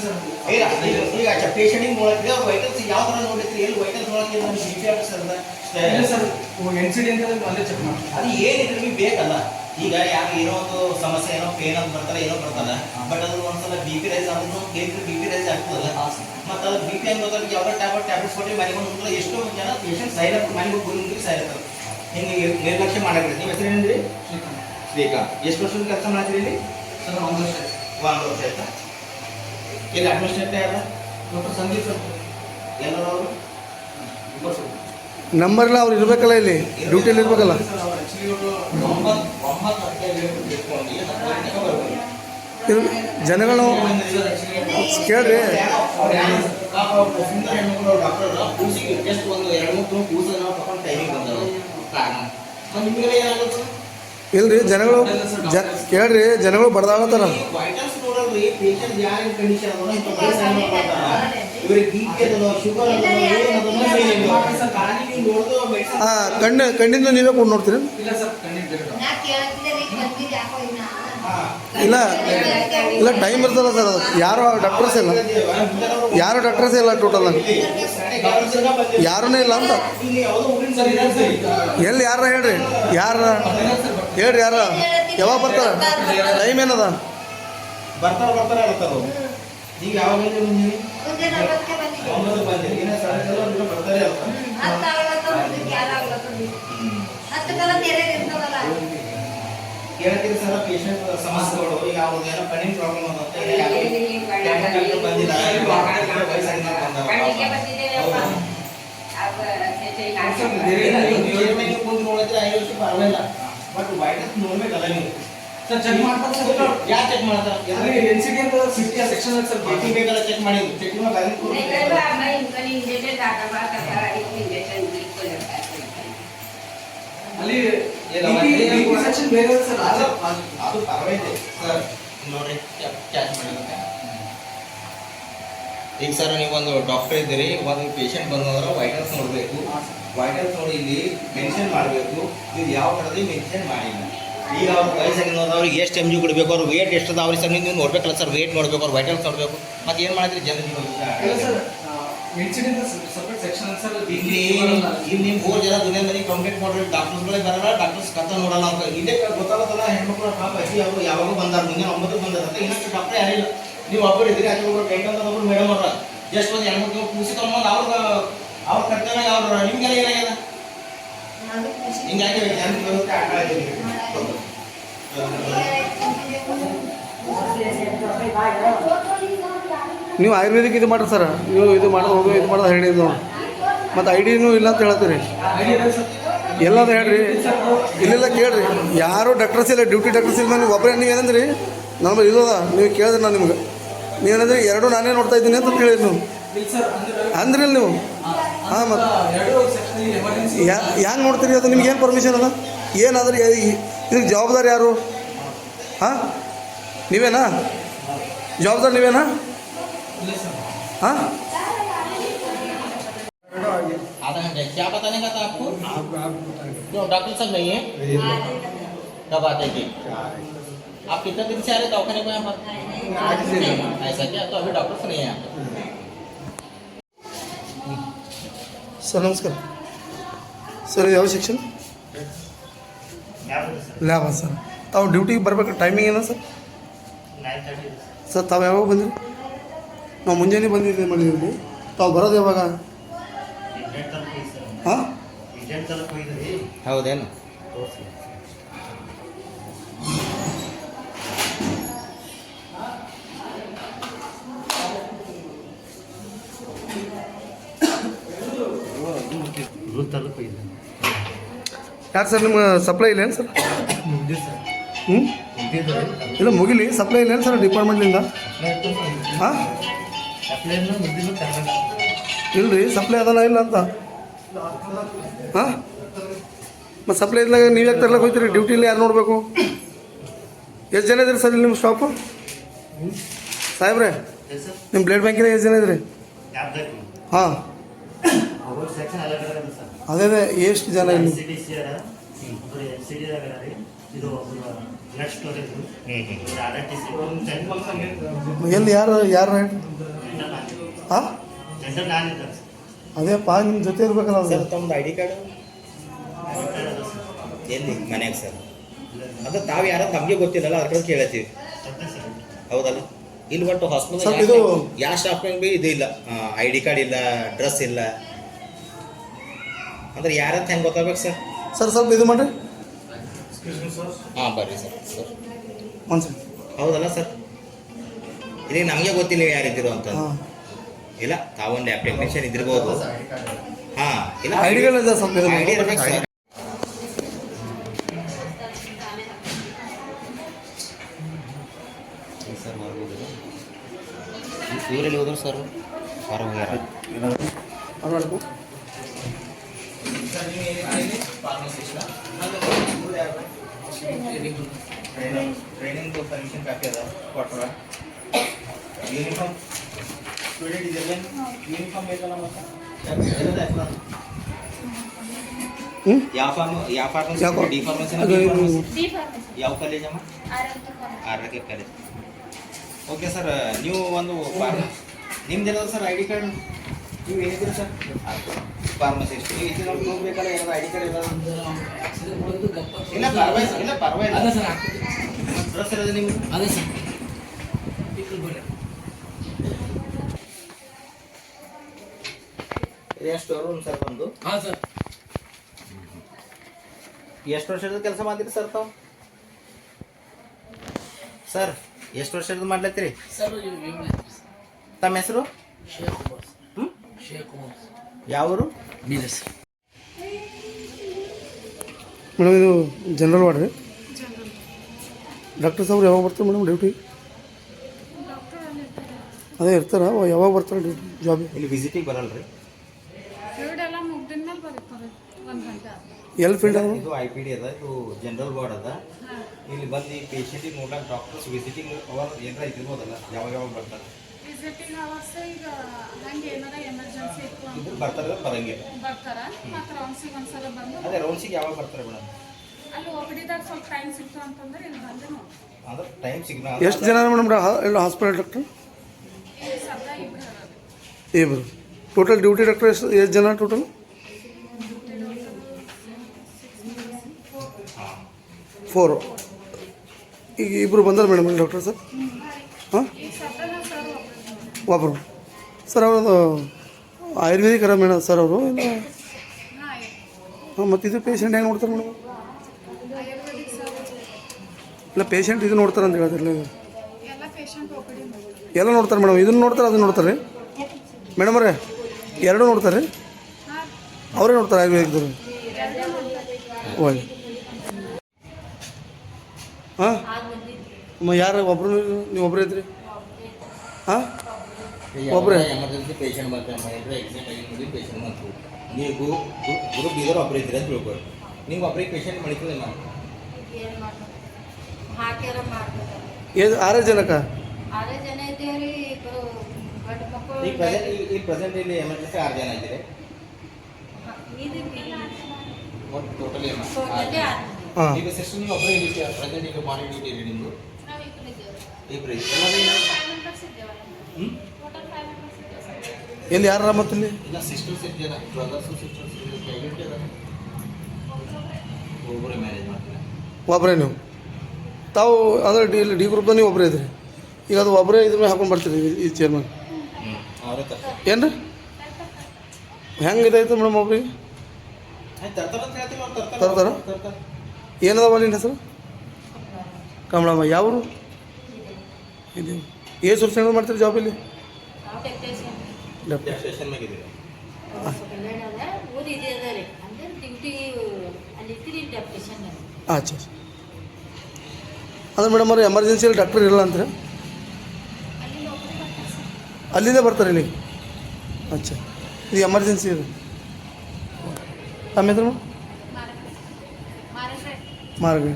Speaker 2: ಈಗ ಪೇಷಂಟಿಗೆ ನೋಡಕ್ಕೆ ವೈಟಲ್ಸ್ ಯಾವ ಥರ ನೋಡಿದ್ರಿ ಎಲ್ಲಿ ವೈಟಲ್ಸ್ ನೋಡಕ್ಕೆ ನಮ್ಗೆ ಬಿ ಪಿ ಆಫೀಸರ್
Speaker 3: ಇಲ್ಲ ಸರ್ ಎನ್ ಸಿ ಡಿ ಅಂತ ಅಲ್ಲೇ ಚೆಕ್ ಮಾಡಿ
Speaker 2: ಅದು ಏನಿದ್ರೆ ನಿಮಗೆ ಬೇಕಲ್ಲ. ಈಗ ಯಾರು ಏನೋ ಒಂದು ಸಮಸ್ಯೆ ಏನೋ ಪೇನ್ ಅಂತ ಬರ್ತಾರೆ ಏನೋ ಬರ್ತಾರೆ. ಬಟ್ ಅದು ಒಂದ್ಸಲ ಬಿ ಪಿ ರೈಸ್ ಆದ್ರೂ ಕೇಳಿದ್ರೆ ಬಿ ಪಿ ರೈಸ್ ಆಗ್ತದಲ್ಲ. ಮತ್ತೆ ಅದು ಬಿ ಪಿ ಗೊತ್ತಾಗ ಯಾವ್ದೋ ಟ್ಯಾಬ್ಲೆಟ್ ಟ್ಯಾಬ್ಲೆಟ್ಸ್ ಕೊಟ್ಟು ಮನೆಗೆ ಎಷ್ಟೋ ಜನ ಪೇಷಂಟ್ ಸೈಲತ್ ಮನೆಗೆ ಹೋಗಿ ಸೈಲತ್ ಹಿಂಗೆ ನಿರ್ಲಕ್ಷ್ಯ ನೀವು ಹೆಸರು ಏನಂದ್ರಿ ಶ್ರೀಕಾಂತ್. ಎಷ್ಟು ವರ್ಷದ ಕೆಲಸ ಮಾಡ್ತೀರಿ ಇಲ್ಲಿ?
Speaker 3: ಸರ್ ಒಂದು ವರ್ಷ
Speaker 2: ಒಂದು ವರ್ಷ ಆಯ್ತಾ? ಇಲ್ಲಿ ಅಡ್ಮಿನಿಸ್ಟ್ರೇಟರ್ ಯಾರ
Speaker 3: ಡಾಕ್ಟರ್ ಸಂದೀಪ್ ಸರ್
Speaker 2: ಎಲ್ಲರೂ ಅವರು
Speaker 1: ನಂಬರ್ ಇಲ್ಲ ಅವ್ರು ಇರಬೇಕಲ್ಲ ಇಲ್ಲಿ? ಡ್ಯೂಟಿಯಲ್ಲಿ ಇರಬೇಕಲ್ಲ? ಜನಗಳು ಕೇಳ್ರಿ. ಇಲ್ರಿ, ಜನಗಳು ಕೇಳ್ರಿ, ಜನಗಳು ಬಡ್ದಾಡತ್ತಾರ
Speaker 2: ನೋಡಲ್ರಿ ಪೇಷಂಟ್ ಯಾರ ಕಂಡೀಷನ್
Speaker 1: ಕಣ್ಣು ಕಣ್ಣಿಂದ ನೀವೇ ಕೊಟ್ಟು ನೋಡ್ತೀರಿ?
Speaker 3: ಇಲ್ಲ
Speaker 1: ಇಲ್ಲ ಇಲ್ಲ ಟೈಮ್ ಇರ್ತದ ಸರ್ ಅದು. ಯಾರು ಡಾಕ್ಟರ್ಸ್ ಇಲ್ಲ? ಯಾರು ಡಾಕ್ಟರ್ಸ್ ಇಲ್ಲ ಟೋಟಲ್ ಯಾರುನೇ ಇಲ್ಲ ಅಂತ? ಎಲ್ಲಿ ಯಾರ ಹೇಳ್ರಿ? ಯಾರ ಹೇಳ್ರಿ ಯಾರ? ಯಾವಾಗ ಬರ್ತಾರ? ಟೈಮ್ ಏನದ?
Speaker 2: ಬರ್ತಾರ ಬರ್ತಾರ ಹೇಳ್ತಾರ. ಈಗ ಯಾವಾಗ ಬಂದಿರಿ ಒಂಬತ್ತು ಬಂದ್ರಿ. ಇನ್ನ ಸಾಯಂಕಾಲ ಬರ್ತಾರೆ ಹೇಳ್ತಾರೆ. ಕೇಳ್ತೀರಿ ಸರ್ ಪೇಷಂಟ್ ಸಮಸ್ಯೆಗಳು. ಈಗ ಅವ್ರದ್ದು ಏನೋ ಕಣ್ಣಿನ ಪ್ರಾಬ್ಲಮ್ ಅಂತ ಬಂದಿಲ್ಲ? ವಯಸ್ಸಾಗಿನ ಕುಂತು ನೋಡಿದ್ರೆ ಐದು ವರ್ಷ ಪರವಾಗಿಲ್ಲ ಬಟ್ ವೈಟ್ ನೋಡ್ಬೇಕಲ್ಲ ನೀವು.
Speaker 3: ಸರ್ ಚೆಕ್ ಮಾಡ್ತಾರೆ ಸರ್
Speaker 2: ನೀವು ಚೆಕ್ ಮಾಡ್ತಾರೆ?
Speaker 3: ಅಂದ್ರೆ ಅಂತ ಸಿಟಿ ಸೆಕ್ಷನ್ ಸರ್
Speaker 2: ಚೆಕಿಂಗ್ ಬೇಕಲ್ಲ ಚೆಕ್ ಮಾಡಿ. ಚೆಕಿಂಗ್
Speaker 3: ಅಲ್ಲಿ ಸೆಕ್ಷನ್ ಬೇರೆ ಸರ್
Speaker 2: ಅದು
Speaker 3: ಅದು
Speaker 2: ಅದು ಪರವಾಗಿಲ್ಲ. ಸರ್ ನೋಡಿ ಕ್ಯಾಚ್ ಈಗ ಸರ್ ನೀವೊಂದು ಡಾಕ್ಟರ್ ಇದ್ದೀರಿ ಒಂದು ಪೇಷಂಟ್ ಬಂದ್ರೆ ವೈಟಲ್ಸ್ ನೋಡಬೇಕು. ವೈಟಲ್ಸ್ ನೋಡಿ ಇಲ್ಲಿ ಮೆನ್ಷನ್ ಮಾಡಬೇಕು. ಇದು ಯಾವ ಕಡೆ ಮೆನ್ಷನ್ ಮಾಡಿಲ್ಲ. ಈಗ ಅವ್ರು ವಯಸ್ಸಾಗಿನವ್ರು ಅವ್ರಿಗೆ ಎಷ್ಟು ಎಂ ಜಿ ಕೊಡಬೇಕು? ಅವ್ರು ವೇಟ್ ಎಷ್ಟು ಅದಾವ್ರಿ ಸರ್? ನೀವು ನೋಡ್ಬೇಕಲ್ಲ ಸರ್ ವೇಟ್ ನೋಡಬೇಕು ಅವ್ರು ವೈಟಲ್ಸ್ ನೋಡಬೇಕು ಮತ್ತೆ ಏನು ಮಾಡಿದ್ರಿ ಜನರಿಗೆ
Speaker 3: ಇಲ್ಲಿ
Speaker 2: ಮೂರು ಜನ ದುನಿಯಾ ಮಂದಿ ಕಂಪ್ಲೇಂಟ್ ಬರಲ್ಲ ಡಾಕ್ಟರ್ಸ್ ಕಥ ನೋಡಲ್ಲ ಅಂತ ಇಲ್ಲೇ ಹೆಣ್ಮಕ್ಳು ಅಜ್ಜಿ ಅವರು ಯಾವಾಗ ಬಂದಾರ ಮುಂಜಾನೆ ಒಂಬತ್ತು ಇನ್ನಷ್ಟು ಡಾಕ್ಟರ್ ಯಾರಿಲ್ಲ ನೀವು ಒಬ್ಬರು ಇದ್ದೀರಿ ಅಲ್ಲಿ ಒಬ್ಬರು ಟೆಂಟ್ ಒಬ್ಬರು ಮೇಡಮ್ ಅವ್ರ. ಜಸ್ಟ್ ಒಂದು ಹೆಣ್ಮಕ್ಳು ಕೂಸಿ ತಗೊಂಬಂದು ಅವ್ರ ಅವ್ರ ಕರ್ತವ್ಯ ಅವ್ರ ನಿಮ್ಗೆಲ್ಲ ಏನಾಗ್ಯದ? ಹಿಂಗಾಗಿ
Speaker 1: ನೀವು ಆಯುರ್ವೇದಿಕ್ ಇದು ಮಾಡ್ರಿ ಸರ್. ನೀವು ಇದು ಮಾಡೋದು ಹೋಗಿ, ಇದು ಮಾಡೋದು ನೋಡಿ ಮತ್ತು ಐ ಡಿನೂ ಇಲ್ಲ ಅಂತ ಹೇಳ್ತೀರಿ ಎಲ್ಲದ ಹೇಳ್ರಿ. ಇಲ್ಲೆಲ್ಲ ಕೇಳ್ರಿ. ಯಾರು ಡಾಕ್ಟರ್ಸ್ ಇಲ್ಲ ಡ್ಯೂಟಿ ಡಾಕ್ಟರ್ಸ್ ಇಲ್ಲ ನೀವು ಒಬ್ಬರೇ ನೀವು ಏನಂದ್ರಿ? ನಮ್ಮ ಇಲ್ಲದ ನೀವು ಕೇಳಿದ್ರಿ ನಾನು ನಿಮ್ಗೆ. ನೀವೇನಂದ್ರಿ ಎರಡು ನಾನೇ ನೋಡ್ತಾ ಇದ್ದೀನಿ ಅಂತ ಕೇಳಿದ್ರಿ ನೀವು. ನೀವು. ಹಾಂ, ಮತ್ತು.
Speaker 3: ಎರಡು ಸೆಕ್ಷನ್ ಎಮರ್ಜೆನ್ಸಿ
Speaker 1: ಯಾ ಹ್ಯಾಂಗೆ ನೋಡ್ತೀರಿ ಅದು ನಿಮ್ಗೆ ಏನು ಪರ್ಮಿಷನ್ ಅದ ಏನಾದ್ರೂ ಇದಕ್ಕೆ ಜವಾಬ್ದಾರಿ ಯಾರು ಹಾಂ ನೀವೇನಾ ಜವಾಬ್ದಾರಿ ನೀವೇನಾ
Speaker 3: ಇಲ್ಲ ಸರ್
Speaker 1: ಹಾಂ
Speaker 2: आधा घंटे क्या बताने का था आपको क्यों डॉक्टर साहब नहीं है कब आते थे आप कितने दिन से आ रहे दवाखाने को यहाँ पर ऐसा क्या तो अभी डॉक्टर नहीं है यहाँ पे
Speaker 1: ಸರ್ ಯಾವ ಸೆಕ್ಷನ್ ಲ್ಯಾಬ್ ಸರ್. ತಾವು ಡ್ಯೂಟಿಗೆ ಬರ್ಬೇಕು? ಟೈಮಿಂಗ್ ಏನ ಸರ್? ಸರ್ ತಾವು ಯಾವಾಗ ಬಂದಿರಿ? ನಾವು ಮುಂಜಾನೆ ಬಂದಿದ್ದೆ ಮಾಡಿದ್ದೀವಿ ತಾವು ಬರೋದು ಯಾವಾಗ? ಹಾಂ?
Speaker 2: ಹೌದೇನು?
Speaker 1: ಯಾರು ಸರ್ ನಿಮ್ಮ ಸಪ್ಲೈ ಇಲ್ಲೇನು ಸರ್? ಹ್ಞೂ ಇಲ್ಲ ಮುಗಿಲಿ. ಸಪ್ಲೈ ಇಲ್ಲೇನು ಸರ್ ಡಿಪಾರ್ಟ್ಮೆಂಟ್ಲಿಂದ ಹಾಂ? ಇಲ್ರಿ ಸಪ್ಲೈ ಅದಲ್ಲ ಇಲ್ಲ ಅಂತ. ಹಾಂ? ಮತ್ತು ಸಪ್ಲೈ ಇದ್ದಾಗ ನೀವು ಯಾಕೆ ತರ್ಲಕ್ಕೆ ಹೋಗ್ತೀರಿ ಡ್ಯೂಟಿಲಿ ಯಾರು ನೋಡಬೇಕು? ಎಷ್ಟು ಜನ ಇದ್ರಿ ಸರ್ ಇಲ್ಲಿ ನಿಮ್ಮ ಶಾಪು ಸಾಹೇಬ್ರೆ ನಿಮ್ಮ ಬ್ಲಡ್ ಬ್ಯಾಂಕಿನ ಎಷ್ಟು ಜನ ಇದ್ರಿ ಹಾಂ. ಅದೇ ಎಷ್ಟು ಜನ ಇಲ್ಲಿ? ಎಲ್ಲಿ ಯಾರು ಯಾರು? ಹಾಂ ಅದೇ ಪಾ ನಿಮ್ಮ ಜೊತೆ ಇರ್ಬೇಕಲ್ಲ
Speaker 2: ಸರ್ ತಮ್ಮದು ಐ ಡಿ ಕಾರ್ಡ್? ಎಲ್ಲಿ? ಮನ್ಯಾಗ ಸರ್. ಅದು ತಾವು ಯಾರೋ ನಮಗೆ ಗೊತ್ತಿಲ್ಲಲ್ಲ ಅದ್ರ ಕೇಳತ್ತೀವಿ. ಹೌದಲ್ಲ? ಇಲ್ಲಿ ಒಟ್ಟು ಹಾಸ್ಪಿಟಲ್ ಯಾವ ಸ್ಟಾಫ್ನಾಗ ಭೀ ಇದು ಇಲ್ಲ. ಐ ಡಿ ಕಾರ್ಡ್ ಇಲ್ಲ ಡ್ರೆಸ್ ಇಲ್ಲ. ಅಂದ್ರೆ ಯಾರಂತ ಹೆಂಗೆ ಗೊತ್ತಾಗ್ಬೇಕು ಸರ್?
Speaker 1: ಸರ್ ಸ್ವಲ್ಪ ಇದು ಮಾಡ್ರಿ.
Speaker 2: ಹಾಂ ಬರ್ರಿ ಸರ್ ಸರ್.
Speaker 1: ಒಂದು ಸರ್
Speaker 2: ಹೌದಲ್ಲ ಸರ್? ಇಲ್ಲಿ ನಮಗೆ ಗೊತ್ತಿಲ್ಲ ನೀವು ಯಾರಿದ್ದೀರೋ ಅಂತ.
Speaker 1: ಹಾಂ.
Speaker 2: ಇಲ್ಲ ತಾವೊಂದು ಅಪ್ಲಿಕೇಶನ್ ಇದ್ದಿರ್ಬೋದು. ಹಾಂ ಇಲ್ಲ.
Speaker 1: ಐಡಿಗಳಿದೆ ಸ್ವಲ್ಪ ಇದು
Speaker 2: ಐಡಿ ಇರ್ಬೇಕು ಸರ್. ಸರ್ ಇವರಲ್ಲಿ ಹೋದ್ರು ಸರ್ ಹೊರ ಹೋಗ್ಯಾರ.
Speaker 1: ಅದು
Speaker 2: ಟ್ರೈನಿಂಗ್ ಪರ್ಮಿಷನ್ ಕಾಪಿ ಅದ ಕೊಟ್ರ ಯೂನಿಫಾರ್ಮ್ ಸ್ಟೂಡೆಂಟ್ ಇದೆಲ್ಲ ಯೂನಿಫಾರ್ಮ್ ಬೇಕಲ್ಲ ಮತ್ತೆ ಯಾವ ಫಾರ್ಮ್ ಯಾವ ಫಾರ್ಮಸಿ ಡಿ ಫಾರ್ಮಸಿ ಯಾವ ಕಾಲೇಜ್ ಅಮ್ಮ? ಆರೋಗ್ಯ ಕಾಲೇಜ್ ಓಕೆ ಸರ್ ನೀವು ಒಂದು ಫಾರ್ಮ್ ನಿಮ್ದು ಸರ್ ಐ ಡಿ ಕಾರ್ಡ್ ನೀವು ಏನಿದ್ದೀರಿ ಸರ್ ಫಾರ್ಮಸಿಸ್ಟ್ ನೀವು ಇದು ನಮ್ಗೆ ಹೋಗ್ಬೇಕಲ್ಲ ಏನಾದ್ರು ಐ ಡಿ ಕಾರ್ಡ್ ಇಲ್ಲ ಪರವಾಗಿಲ್ಲ. ಇಲ್ಲ ಪರವಾಗಿಲ್ಲ.
Speaker 3: ಸರ್
Speaker 2: ಅದು ನಿಮ್ಗೆ
Speaker 3: ಅದೇ ಸರ್
Speaker 2: ರೂಮ್ ಸರ್ ಒಂದು
Speaker 3: ಹಾಂ ಸರ್
Speaker 2: ಎಷ್ಟು ವರ್ಷದ ಕೆಲಸ ಮಾಡಿರಿ ಸರ್ ತಾವು? ಸರ್ ಎಷ್ಟು ವರ್ಷದ ಮಾಡ್ಲತ್ತೀರಿ?
Speaker 8: ಸರ್
Speaker 2: ತಮ್ಮ ಹೆಸರು? ಹ್ಞೂ ಯಾವರು?
Speaker 8: ಬೀದರ್
Speaker 1: ಮೇಡಮ್ ಇದು ಜನರಲ್ ವಾರ್ಡ್ ರೀ. ಡಾಕ್ಟರ್ ಸಾಬ್ರು ಯಾವಾಗ ಬರ್ತಾರೆ ಮೇಡಮ್ ಡ್ಯೂಟಿ? ಅದೇ ಇರ್ತಾರ? ಯಾವಾಗ ಬರ್ತಾರೆ ಡ್ಯೂಟಿ ಜಾಬ್?
Speaker 2: ಇಲ್ಲಿ ವಿಸಿಟಿಗೆ ಬರಲ್ಲ ರೀ.
Speaker 9: ಎಲ್ಲ
Speaker 1: ಫೀಲ್ಡ್ ಅದ?
Speaker 2: ಇದು ಐ ಪಿ ಡಿ ಅದ ಇದು ಜನರಲ್ ವಾರ್ಡ್ ಅದ. ಇಲ್ಲಿ ಬಂದು ಈ ಪೇಷಂಟಿಗೆ ನೋಡ್ಲಾಕ ಡಾಕ್ಟರ್ಸ್ ವಿಸಿಟಿಂಗ್ ಅವರ್ ಏನಾರ ಇದಿರ್ಬೋದಲ್ಲ ಯಾವಾಗ ಯಾವಾಗ ಬರ್ತಾರೆ.
Speaker 9: ವಿಸಿಟಿಂಗ್ ಅವರ್ಸ್ ಈಗ ಹಂಗೆ ಏನಾರ ಎಮರ್ಜೆನ್ಸಿ ಇತ್ತು ಅಂತ
Speaker 2: ಇದು ಬರ್ತಾರೆ ಬರಂಗಿಲ್ಲ.
Speaker 9: ಬರ್ತಾರ ಮತ್ತು ರೌಂಡ್ಸಿಗೆ ಒಂದ್ಸಲ ಬಂದು
Speaker 2: ಅದೇ ರೌಂಡ್ಸಿಗೆ ಯಾವಾಗ ಬರ್ತಾರೆ ಮೇಡಮ್?
Speaker 9: ಅಲ್ಲಿ ಒಬ್ಡಿದಾಗ ಸ್ವಲ್ಪ ಟೈಮ್ ಸಿಕ್ತು ಅಂತಂದ್ರೆ ಇಲ್ಲಿ ಬಂದು ನೋಡಿ
Speaker 2: ಟೈಮ್ ಸಿಗ್ನ
Speaker 1: ಎಷ್ಟು ಜನ ಮೇಡಮ್ ಎಲ್ಲ ಹಾಸ್ಪಿಟಲ್ ಡಾಕ್ಟರ್ ಇಬ್ಬರು ಟೋಟಲ್ ಡ್ಯೂಟಿ ಡಾಕ್ಟರ್ ಎಷ್ಟು ಎಷ್ಟು ಜನ ಟೋಟಲ್ ಫೋರು ಈಗ ಇಬ್ಬರು ಬಂದರು ಮೇಡಮ್ ಇಲ್ಲಿ ಡಾಕ್ಟರ್ ಸರ್ ಹಾಂ? ಒಬ್ಬರು ಸರ್ ಅವ್ರದ್ದು ಆಯುರ್ವೇದಿಕ್ ಅರ ಮೇಡಮ್ ಸರ್ ಅವರು?
Speaker 9: ಹಾಂ
Speaker 1: ಮತ್ತು ಇದು ಪೇಷಂಟ್ ಹೆಂಗೆ ನೋಡ್ತಾರೆ ಮೇಡಮ್? ಇಲ್ಲ ಪೇಷಂಟ್ ಇದು ನೋಡ್ತಾರೆ ಅಂತ ಹೇಳಿದ್ರಲ್ಲ
Speaker 9: ಎಲ್ಲ ಪೇಷಂಟ್ ಒಬ್ಬಡಿ
Speaker 1: ಎಲ್ಲ ನೋಡ್ತಾರೆ ಮೇಡಮ್ ಇದನ್ನು ನೋಡ್ತಾರೆ ಅದನ್ನು ನೋಡ್ತಾರೆ ಮೇಡಮ್ ಅವರೇ ಎರಡೂ ನೋಡ್ತಾರೆ ಅವರೇ ನೋಡ್ತಾರೆ ಆಯುರ್ವೇದಿಕ್ದವ್ರು ಒಳ್ಳೆ ಹಾಂ? ಅಮ್ಮ ಯಾರು ಒಬ್ರು ನೀವು ಒಬ್ಬರೇ ಇದ್ರಿ? ಹಾಂ? ಒಬ್ಬರೇ
Speaker 2: ಎಮರ್ಜೆನ್ಸಿ ಪೇಷಂಟ್ ಬರ್ತಾರೆ ಪೇಷಂಟ್ ನೀವು ಗುರು ಗುರು- ಗುರು ಬೀದರ್ ಇದ್ದೀರಿ ಅಂತ ತಿಳ್ಕೊಳ್ಳಿ ನೀವು ಒಬ್ಬರಿಗೆ ಪೇಷಂಟ್
Speaker 10: ಮಾಡಿದ್ರೆ ನಾನು ಹಾಕ್ಯಾರ
Speaker 1: ಏನು ಆರೇ ಜನಕ್ಕ
Speaker 10: ಆರೇ ಜನ ಇದ್ದೇವ್ರಿ ಇಬ್ಬರು ಗಂಡು ಮಕ್ಕಳು
Speaker 2: ಈಗ ಪ್ರೆಸೆಂಟ್ ಈಗ ಪ್ರೆಸೆಂಟ್ ಇಲ್ಲಿ ಎಮರ್ಜೆನ್ಸಿ ಆರು ಜನ ಇದ್ದೀರಿ.
Speaker 10: ಇದು
Speaker 2: ಒಟ್ಟು ಟೋಟಲ್
Speaker 1: ಹಾಂ.
Speaker 2: ಈಗ ಸಿಸ್ಟರ್ ನೀವು ಒಬ್ಬರೇ ಪ್ರೆಸೆಂಟ್ ಈಗ ಮಾರ್ನಿಂಗ್ ಡ್ಯೂಟಿ ಇದೆ ನಿಮ್ಮದು
Speaker 10: ಇಬ್ಬರು
Speaker 1: ಎಲ್ಲಿ ಯಾರ ಮತ್ತಿಲ್ಲಿ
Speaker 2: ಇಲ್ಲ? ಸಿಸ್ಟರ್ಸ್ ಇದ್ದೀರಾ? ಬ್ರದರ್ಸು ಸಿಸ್ಟರ್ಸ್ ಮಾಡ್ತೀರಾ?
Speaker 1: ಒಬ್ಬರೇ ನೀವು? ತಾವು ಅಂದರೆ ಡಿ ಡಿ ಗ್ರೂಪ್ದಾಗ ನೀವು ಒಬ್ಬರೇ ಇದ್ರಿ. ಈಗ ಅದು ಒಬ್ಬರೇ ಇದ್ರ ಮೇಲೆ ಹಾಕೊಂಡು ಬರ್ತೀರಿ ಈ- ಚೇರ್ಮನ್ ಏನು ರೀ ಹೆಂಗೆ ಇದಾಯ್ತು ಮೇಡಮ್ ಒಬ್ರಿಗೆ?
Speaker 2: ತರ್ತಾರೆ? ಏನದ
Speaker 1: ಏನದವ ನಿನ್ನ ಹೆಸರು? ಕಮಲಮ್ಮ ಯಾವರು ಇದು ಏ ವರ್ಷ ಏನಾದ್ರು ಮಾಡ್ತೀರಿ ಜಾಬ್ ಇಲ್ಲಿ?
Speaker 10: ಟೆಕ್ನಿಷಿಯನ್ ಅಂದ್ರೆ
Speaker 1: ಮೇಡಮ್, ಅವ್ರು ಎಮರ್ಜೆನ್ಸಿಯಲ್ಲಿ ಡಾಕ್ಟರ್ ಇರಲ್ಲ
Speaker 10: ಸರ್
Speaker 1: ಅಲ್ಲಿಂದ ಬರ್ತಾರೆ ಇಲ್ಲಿ? ಅಚ್ಚಾ, ಇದು ಎಮರ್ಜೆನ್ಸಿ ಇದೆ.
Speaker 10: ಆಮೇಲೆ
Speaker 1: ಮಾರ್ಗ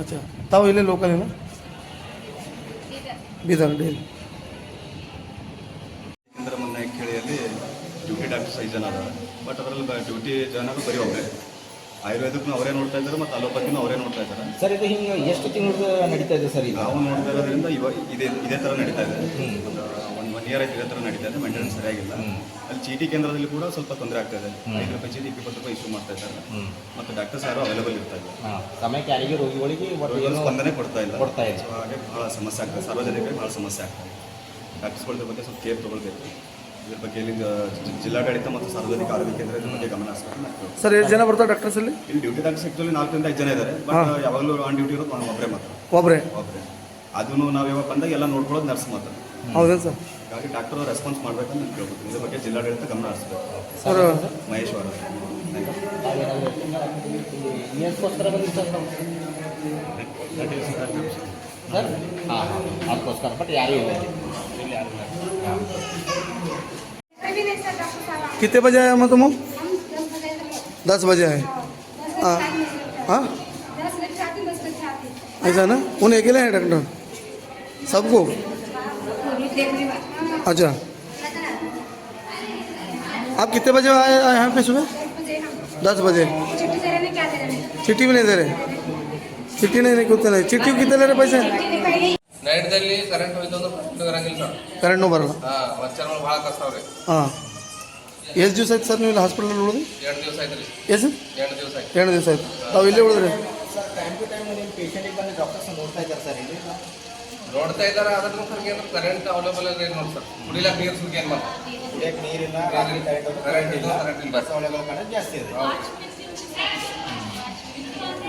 Speaker 1: ಅಚ್ಚಾ, ತಾವು ಇಲ್ಲೇ ಲೋಕಲ್ ಏನು? ಬೀದರ್, ಡೈಲಿ.
Speaker 11: ಕೇಳಿಯಲ್ಲಿ ಡ್ಯೂಟಿ ಡಾಕ್ಟರ್ ಐದು ಜನ ಅದ ಬಟ್ ಅದರಲ್ಲಿ ಡ್ಯೂಟಿ ಜನರು ಬರೀ ಒಬ್ಬರೇ ಆಯುರ್ವೇದಕ್ಕೂ ಅವರೇ ನೋಡ್ತಾ ಇದ್ದಾರೆ ಮತ್ತು ಅಲೋಪತಿನೂ ಅವರೇ ನೋಡ್ತಾ ಇದ್ದಾರೆ.
Speaker 2: ಸರ್ ಇದು ಹಿಂಗೆ ಎಷ್ಟು ತಿಂಗಳು ನಡೀತಾ ಇದೆ ಸರ್ ಈಗ
Speaker 11: ನಾವು ನೋಡ್ತಾ ಇರೋದ್ರಿಂದ ಇವಾಗ ಇದೇ ಇದೇ ಥರ ನಡೀತಾ ಇದೆ. ಒಂದು ಒನ್ ಇಯರ್ ಆಯ್ತು ಇದೇ ಥರ ನಡೀತಾ ಇದೆ. ಮೇಂಟೆನೆನ್ಸ್ ಸರಿಯಾಗಿಲ್ಲ. ಅಲ್ಲಿ ಚೀಟಿ ಕೇಂದ್ರದಲ್ಲಿ ಕೂಡ ಸ್ವಲ್ಪ ತೊಂದರೆ ಆಗ್ತಾ ಇದೆ. ಐದು ರೂಪಾಯಿ ಚೀಟಿ ಇಪ್ಪತ್ತು ರೂಪಾಯಿ ಇಶ್ಯೂ ಮಾಡ್ತಾ ಇದ್ದಾರೆ. ಮತ್ತು ಡಾಕ್ಟರ್ಸ್ ಯಾರು ಅವೈಲೇಬಲ್ ಇರ್ತಾ ಇಲ್ಲ.
Speaker 2: ಹಾಂ ಸಮಯಕ್ಕೆ ಯಾರಿಗೆ ರೋಗಿಗಳಿಗೆ
Speaker 11: ಸ್ಪಂದನೆ ಕೊಡ್ತಾ ಇಲ್ಲ.
Speaker 2: ಕೊಡ್ತಾ ಇಲ್ಲ.
Speaker 11: ಹಾಗೆ ಭಾಳ ಸಮಸ್ಯೆ ಆಗ್ತದೆ ಸಾರ್ವಜನಿಕರಿಗೆ ಭಾಳ ಸಮಸ್ಯೆ ಆಗ್ತದೆ ಡಾಕ್ಟರ್ಸ್ಗಳ ಬಗ್ಗೆ ಸ್ವಲ್ಪ ಕೇರ್ ತೊಗೊಳ್ಬೇಕು. ಇದ್ರ ಬಗ್ಗೆ ಇಲ್ಲಿಂದ ಜಿ- ಜಿಲ್ಲಾಡಳಿತ ಮತ್ತು ಸಾರ್ವಜನಿಕ ಆರೋಗ್ಯ ಕೇಂದ್ರ ಇದ್ರ ಬಗ್ಗೆ ಗಮನ ಹರಿಸ್ಬೇಕು ನಾವು
Speaker 1: ಸರ್ ಎಷ್ಟು ಜನ ಬರ್ತಾರೆ ಡಾಕ್ಟರ್ಸ್ ಅಲ್ಲಿ?
Speaker 11: ಇಲ್ಲಿ ಡ್ಯೂಟಿ ಡಾಕ್ಟರ್ಸ್ ಆ್ಯಕ್ಚುಲಿ ನಾಲ್ಕರಿಂದ ಐದು ಜನ ಇದ್ದಾರೆ. ಬಟ್ ಯಾವಾಗಲೂ ಆನ್ ಡ್ಯೂಟಿ ಇರೋದು ನಾವು ಒಬ್ಬರೇ ಮಾತ್ರ.
Speaker 1: ಒಬ್ಬರೇ?
Speaker 11: ಒಬ್ಬರೇ. ಅದನ್ನು ನಾವು ಯಾವಾಗ ಬಂದಾಗ ಎಲ್ಲ ನೋಡ್ಕೊಳ್ಳೋದು ನರ್ಸ್ ಮಾತ್ರ.
Speaker 1: ಹೌದಾ ಸರ್?
Speaker 11: ಹಾಗಾಗಿ ಡಾಕ್ಟರ್ ರೆಸ್ಪಾನ್ಸ್ ಮಾಡ್ಬೇಕಂತ ನಾನು ಕೇಳ್ಬೋದು. ಇದ್ರ ಬಗ್ಗೆ ಜಿಲ್ಲಾಡಳಿತ ಗಮನ ಹರಿಸ್ಬೇಕು.
Speaker 1: ಸರ್
Speaker 11: ಮಹೇಶ್ವರ
Speaker 2: ಸರ್ ತಾವು? ಸರ್ ಹಾಂ ಹಾಂ ಅದಕ್ಕೋಸ್ಕರ ಬಟ್ ಯಾರೂ ಇಲ್ಲ ಇಲ್ಲಿ. ಇಲ್ಲಿ ಯಾರೂ ಇಲ್ಲ.
Speaker 1: कितने बजे आए मैं तुम दस बजे आए हाँ हाँ ऐसा ना उन अकेले हैं डॉक्टर सबको अच्छा आप कितने बजे आए आए यहाँ पे सुबह दस बजे चिट्ठी भी नहीं दे रहे चिट्ठी नहीं नहीं कुत्ते नहीं चिट्ठी कितने ले रहे पैसे
Speaker 8: ನೈಟ್ದಲ್ಲಿ ಕರೆಂಟ್ ಹೋಯ್ತು ಅಂದ್ರೆ ಫಸ್ಟ್ ಇರಂಗಿಲ್ಲ ಸರ್
Speaker 1: ಕರೆಂಟ್ ಬರಲ್ಲ
Speaker 8: ಹಾಂ ಮಚ್ಚರ್ಗಳು ಭಾಳ ಕಷ್ಟ ಅವ್ರಿ
Speaker 1: ಹಾಂ ಎಷ್ಟು ದಿವಸ ಆಯ್ತು ಸರ್ ನೀವು ಇಲ್ಲಿ ಹಾಸ್ಪಿಟಲ್ ಉಳಿದು?
Speaker 8: ಎರಡು ದಿವಸ ಆಯ್ತು ರೀ.
Speaker 1: ಎಷ್ಟು
Speaker 8: ಎರಡು ದಿವಸ ಆಯ್ತು.
Speaker 1: ಎರಡು ದಿವಸ ಆಯ್ತು. ತಾವು ಇಲ್ಲೇ ಉಳಿದ್ರಿ?
Speaker 2: ಸರ್ ಟೈಮ್ ಟು ಟೈಮ್ ನಿಮ್ಮ ಪೇಷಂಟಿಗೆ ಬಂದು ಡಾಕ್ಟರ್ಸ್ ನೋಡ್ತಾ ಇದ್ದಾರೆ ಸರ್ ಇಲ್ಲಿ.
Speaker 8: ನೋಡ್ತಾ ಇದ್ದಾರೆ ಆದ್ರೂ ಸರ್ ಏನು ಕರೆಂಟ್ ಅವೈಲೇಬಲ್ ಇದೆ ನೋಡಿ ಸರ್. ಕುಡಿಲಾಕ ನೀರು ಸುಗ್ಗಿ ಏನು ಮಾಡಿ
Speaker 2: ಕುಡಿಯಕ್ಕೆ ನೀರಿಲ್ಲ
Speaker 8: ಕರೆಂಟ್ ಇಲ್ಲ ಕರೆಂಟ್ ಇಲ್ಲ.
Speaker 2: ಬಸ್ ಅವೈಲೇಬಲ್ ಕರೆಂಟ್ ಜಾಸ್ತಿ ಇದೆ.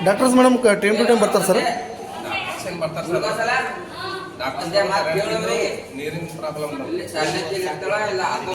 Speaker 1: Doctors madam time to time ಬರ್ತಾರೆ ಸರ್?
Speaker 8: ಡಾಕ್ಟರ್ಸ್ ಏನು ಬರ್ತಾರೆ ಸರ್? ಡಾಕ್ಟರ್ಸ್ ನೀರಿನ ಪ್ರಾಬ್ಲಮ್